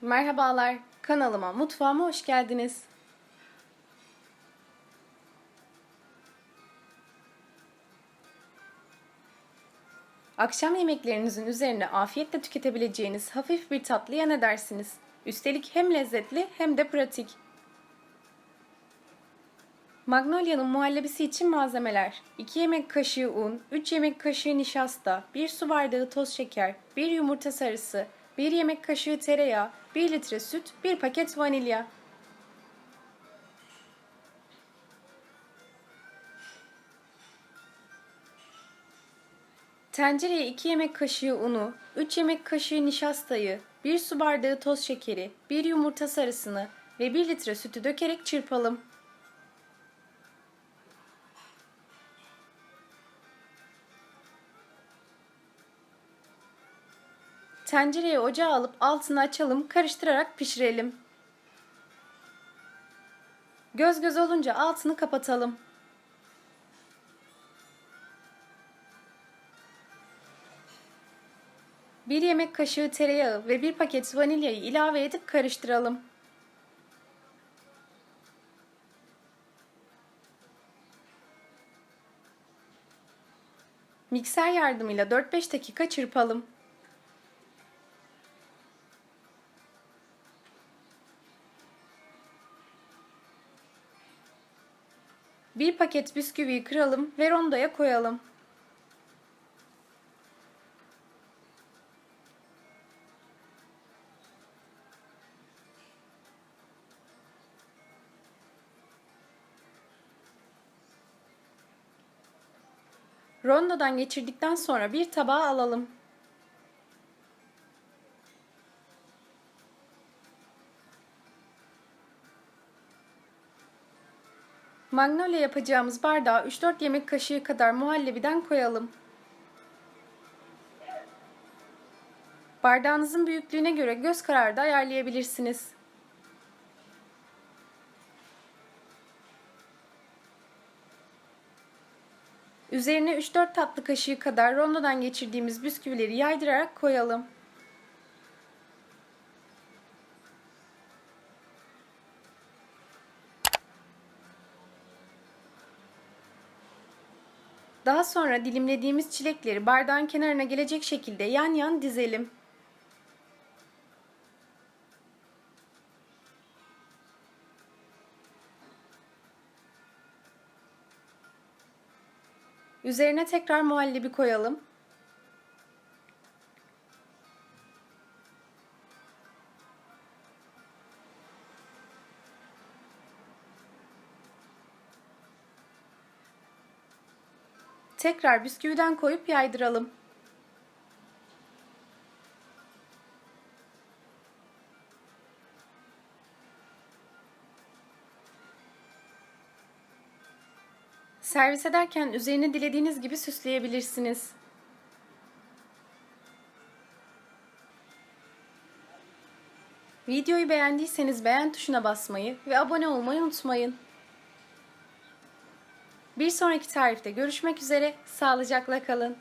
Merhabalar, kanalıma, mutfağıma hoş geldiniz. Akşam yemeklerinizin üzerine afiyetle tüketebileceğiniz hafif bir tatlıya ne dersiniz? Üstelik hem lezzetli hem de pratik. Magnolia'nın muhallebisi için malzemeler 2 yemek kaşığı un, 3 yemek kaşığı nişasta, 1 su bardağı toz şeker, 1 yumurta sarısı, 1 yemek kaşığı tereyağı, 1 litre süt, 1 paket vanilya. Tencereye 2 yemek kaşığı unu, 3 yemek kaşığı nişastayı, 1 su bardağı toz şekeri, 1 yumurta sarısını ve 1 litre sütü dökerek çırpalım. Tencereyi ocağa alıp altını açalım, karıştırarak pişirelim. Göz göz olunca altını kapatalım. Bir yemek kaşığı tereyağı ve bir paket vanilyayı ilave edip karıştıralım. Mikser yardımıyla 4-5 dakika çırpalım. Bir paket bisküviyi kıralım ve rondoya koyalım. Rondodan geçirdikten sonra bir tabağa alalım. Magnolia yapacağımız bardağa 3-4 yemek kaşığı kadar muhallebiden koyalım. Bardağınızın büyüklüğüne göre göz kararı da ayarlayabilirsiniz. Üzerine 3-4 tatlı kaşığı kadar rondodan geçirdiğimiz bisküvileri yaydırarak koyalım. Daha sonra dilimlediğimiz çilekleri bardağın kenarına gelecek şekilde yan yan dizelim. Üzerine tekrar muhallebi koyalım. Tekrar bisküviden koyup yaydıralım. Servis ederken üzerini dilediğiniz gibi süsleyebilirsiniz. Videoyu beğendiyseniz beğen tuşuna basmayı ve abone olmayı unutmayın. Bir sonraki tarifte görüşmek üzere, sağlıcakla kalın.